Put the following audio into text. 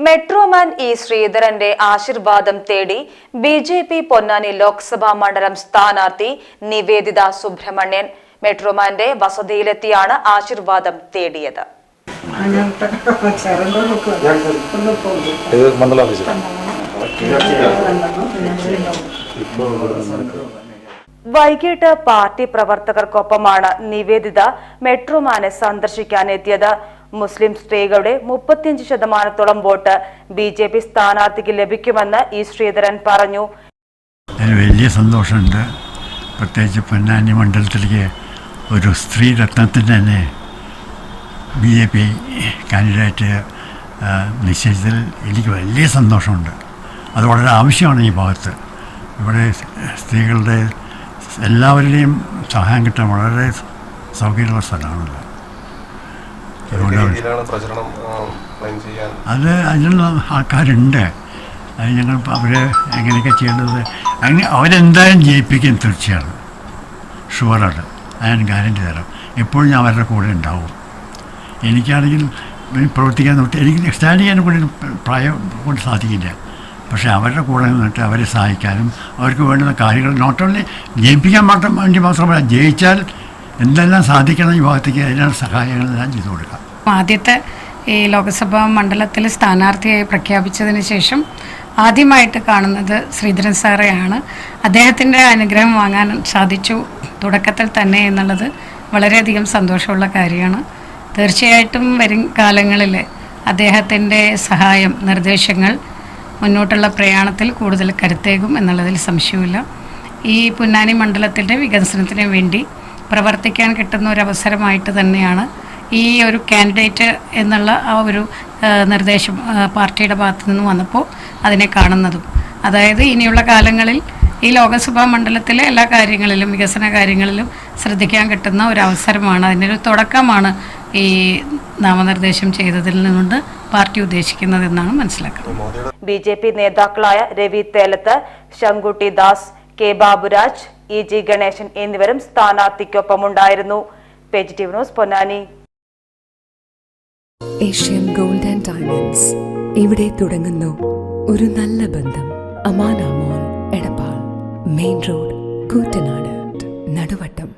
Metro man E ശ്രീധരന്റെ ആശീർവാദം തേടി B J P Ponnani Lok Sabha മണ്ഡലം സ്ഥാനാർത്ഥി നിവേദിത സുബ്രഹ്മണ്യൻ മെട്രോമാന്റെ വസതിയിലെത്തിയാണ് ആശീർവാദം തേടിയത്. മണ്ഡല വൈകിട്ട് പാർട്ടി പ്രവർത്തകർക്കൊപ്പമാണ് നിവേദിത മെട്രോമാനെ സന്ദർശിക്കാനെത്തിയത്. മുസ്ലിം സ്ത്രീകളുടെ മുപ്പത്തിയഞ്ച് ശതമാനത്തോളം വോട്ട് ബി ജെ പി സ്ഥാനാർത്ഥിക്ക് ലഭിക്കുമെന്ന് ഇ ശ്രീധരൻ പറഞ്ഞു. വലിയ സന്തോഷമുണ്ട്. പ്രത്യേകിച്ച് പൊന്നാനി മണ്ഡലത്തിലേക്ക് ഒരു സ്ത്രീ രത്നത്തിന് തന്നെ ബി ജെ പി കാൻഡിഡേറ്റ് നിശ്ചയിച്ചതിൽ എനിക്ക് വലിയ സന്തോഷമുണ്ട്. അത് വളരെ ആവശ്യമാണ് ഈ ഭാഗത്ത്. ഇവിടെ സ്ത്രീകളുടെ എല്ലാവരുടെയും സഹായം കിട്ടാൻ വളരെ സൗകര്യമുള്ള സ്ഥലമാണല്ലോ അത് അതിനുള്ള ആൾക്കാരുണ്ട്. അത് ഞങ്ങൾ അവരെ എങ്ങനെയൊക്കെ ചെയ്യേണ്ടത്? അങ്ങനെ അവരെന്തായാലും ജയിപ്പിക്കും തീർച്ചയാണ് ഷുവറാണ് അത് ഞാൻ ഗ്യാരണ്ടി തരാം. എപ്പോഴും ഞാൻ അവരുടെ കൂടെ ഉണ്ടാവും. എനിക്കാണെങ്കിൽ പ്രവർത്തിക്കാൻ നോക്കി എനിക്ക് സ്റ്റാൻഡ് ചെയ്യാൻ കൂടി പ്രായം കൊണ്ട് സാധിക്കില്ല. പക്ഷേ അവരുടെ കൂടെ നിന്നിട്ട് അവരെ സഹായിക്കാനും അവർക്ക് വേണ്ടുന്ന കാര്യങ്ങൾ നോട്ട് ഓൺലി ജയിപ്പിക്കാൻ മാത്രം വേണ്ടി മാത്രമല്ല ജയിച്ചാൽ എന്തെല്ലാം സാധിക്കണം ഈ ഭാഗത്തേക്ക് അതിനുള്ള സഹായങ്ങളെല്ലാം ചെയ്തു കൊടുക്കാം. ആദ്യത്തെ ഈ ലോക്സഭാ മണ്ഡലത്തിൽ സ്ഥാനാർത്ഥിയായി പ്രഖ്യാപിച്ചതിന് ശേഷം ആദ്യമായിട്ട് കാണുന്നത് ശ്രീധരൻ സാറെയാണ്. അദ്ദേഹത്തിന്റെ അനുഗ്രഹം വാങ്ങാൻ സാധിച്ചു. തുടക്കത്തിൽ തന്നെ എന്നുള്ളത് വളരെയധികം സന്തോഷമുള്ള കാര്യമാണ്. തീർച്ചയായിട്ടും വരും കാലങ്ങളിൽ അദ്ദേഹത്തിന്റെ സഹായം നിർദ്ദേശങ്ങൾ മുന്നോട്ടുള്ള പ്രയാണത്തിൽ കൂടുതൽ കരുത്തേകും എന്നുള്ളതിൽ സംശയമില്ല ഈ പുന്നാനി മണ്ഡലത്തിന്റെ വികസനത്തിന് വേണ്ടി പ്രവർത്തിക്കാൻ കിട്ടുന്ന ഒരു അവസരമായിട്ട് തന്നെയാണ് ഈ ഒരു കാൻഡിഡേറ്റ് എന്നുള്ള ആ ഒരു നിർദ്ദേശം പാർട്ടിയുടെ ഭാഗത്തു നിന്ന് വന്നപ്പോൾ അതിനെ കാണുന്നതും. അതായത് ഇനിയുള്ള കാലങ്ങളിൽ ഈ ലോകസഭാ മണ്ഡലത്തിലെ എല്ലാ കാര്യങ്ങളിലും വികസന കാര്യങ്ങളിലും ശ്രദ്ധിക്കാൻ കിട്ടുന്ന ഒരു അവസരമാണ്. അതിന്റെ ഒരു തുടക്കമാണ് ഈ നാമനിർദ്ദേശം ചെയ്തതിൽ നിന്നുകൊണ്ട് പാർട്ടി ഉദ്ദേശിക്കുന്നതെന്നാണ് മനസ്സിലാക്കുന്നത്. ബി ജെ പി നേതാക്കളായ Ravi Thelath Sankutty Das K Baburaj E G Ganesan എന്നിവരും സ്ഥാനാർത്ഥിക്കൊപ്പമുണ്ടായിരുന്നു. Page T News Ponnani. Asian Gold and Diamonds ഇവിടെ തുടങ്ങുന്നു. ഒരു നല്ല ബന്ധം. അമാനാമോൾ Edappal. Main road Koottanad. Naduvattom.